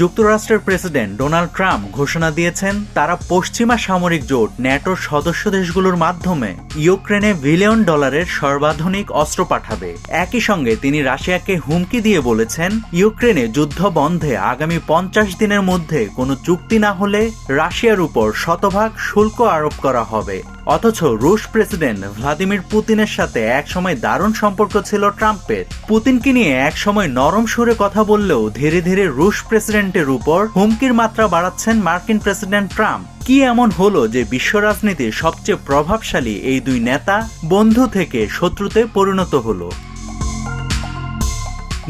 যুক্তরাষ্ট্রের president Donald Trump ঘোষণা দিয়েছেন, তারা পশ্চিমা সামরিক জোট, ন্যাটোর সদস্য দেশগুলোর মাধ্যমে ইউক্রেনে বিলিয়ন ডলারের সর্বাধুনিক অস্ত্র পাঠাবে। একই সঙ্গে তিনি রাশিয়াকে হুমকি দিয়ে বলেছেন, ইউক্রেনে যুদ্ধ বন্ধে আগামী পঞ্চাশ দিনের মধ্যে কোনো চুক্তি না হলে রাশিয়ার উপর শতভাগ শুল্ক আরোপ করা হবে। অথচ রুশ প্রেসিডেন্ট ভ্লাদিমির পুতিনের সাথে একসময় দারুণ সম্পর্ক ছিল ট্রাম্পের। পুতিনকে নিয়ে একসময় নরম সুরে কথা বললেও ধীরে ধীরে রুশ প্রেসিডেন্টের উপর হুমকির মাত্রা বাড়াচ্ছেন মার্কিন প্রেসিডেন্ট ট্রাম্প। কি এমন হলো যে বিশ্ব রাজনীতির সবচেয়ে প্রভাবশালী এই দুই নেতা বন্ধু থেকে শত্রুতে পরিণত হলো?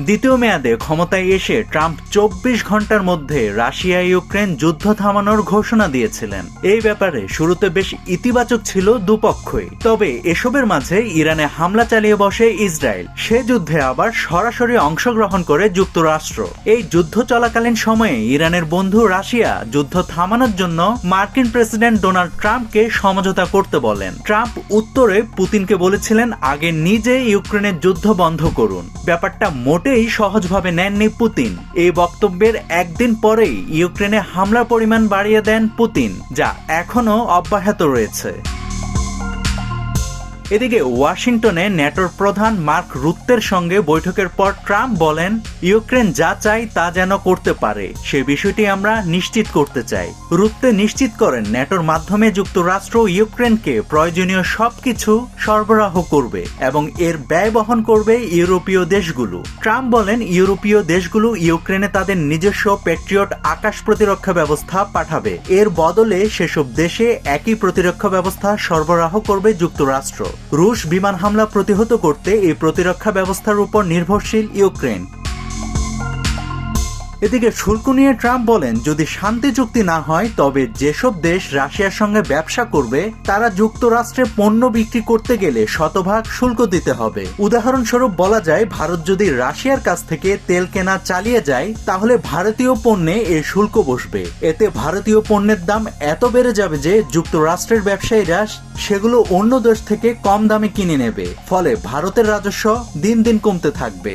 দ্বিতীয় মেয়াদে ক্ষমতায় এসে ট্রাম্প চব্বিশ ঘণ্টার মধ্যে রাশিয়া ইউক্রেন যুদ্ধ থামানোর ঘোষণা দিয়েছিলেন। এই ব্যাপারে শুরুতে বেশ ইতিবাচক ছিল দুপক্ষই। তবে এসবের মাঝে ইরানে হামলা চালিয়ে বসে ইসরায়েল। সে যুদ্ধে আবার সরাসরি অংশগ্রহণ করে যুক্তরাষ্ট্র। এই যুদ্ধ চলাকালীন সময়ে ইরানের বন্ধু রাশিয়া যুদ্ধ থামানোর জন্য মার্কিন প্রেসিডেন্ট ডোনাল্ড ট্রাম্পকে সমঝোতা করতে বলেন। ট্রাম্প উত্তরে পুতিনকে বলেছিলেন, আগে নিজে ইউক্রেনের যুদ্ধ বন্ধ করুন। ব্যাপারটা মোটেই সহজভাবে নেননি পুতিন। এই বক্তব্যের একদিন পরেই ইউক্রেনে হামলার পরিমাণ বাড়িয়ে দেন পুতিন, যা এখনও অব্যাহত রয়েছে। এদিকে ওয়াশিংটনে ন্যাটোর প্রধান মার্ক রুত্তের সঙ্গে বৈঠকের পর ট্রাম্প বলেন, ইউক্রেন যা চাই তা যেন করতে পারে। সে বিষয়টি আমরা নিশ্চিত করতে চাই। রুত্তে নিশ্চিত করেন, ন্যাটোর মাধ্যমে যুক্তরাষ্ট্র ইউক্রেনকে প্রয়োজনীয় সবকিছু সরবরাহ করবে এবং এর ব্যয় বহন করবে ইউরোপীয় দেশগুলো। ট্রাম্প বলেন, ইউরোপীয় দেশগুলো ইউক্রেনে তাদের নিজস্ব প্যাট্রিয়ট আকাশ প্রতিরক্ষা ব্যবস্থা পাঠাবে। এর বদলে সেসব দেশে একই প্রতিরক্ষা ব্যবস্থা সরবরাহ করবে যুক্তরাষ্ট্র। রুশ বিমান হামলা প্রতিহত করতে এই প্রতিরক্ষা ব্যবস্থার উপর নির্ভরশীল ইউক্রেন। এদিকে শুল্ক নিয়ে ট্রাম্প বলেন, যদি শান্তি চুক্তি না হয়, তবে যেসব দেশ রাশিয়ার সঙ্গে ব্যবসা করবে, তারা যুক্তরাষ্ট্রে পণ্য বিক্রি করতে গেলে শতভাগ শুল্ক দিতে হবে। উদাহরণস্বরূপ বলা যায়, ভারত যদি রাশিয়ার কাছ থেকে তেল কেনা চালিয়ে যায়, তাহলে ভারতীয় পণ্যে এ শুল্ক বসবে। এতে ভারতীয় পণ্যের দাম এত বেড়ে যাবে যে যুক্তরাষ্ট্রের ব্যবসায়ীরা সেগুলো অন্য দেশ থেকে কম দামে কিনে নেবে। ফলে ভারতের রাজস্ব দিন দিন কমতে থাকবে।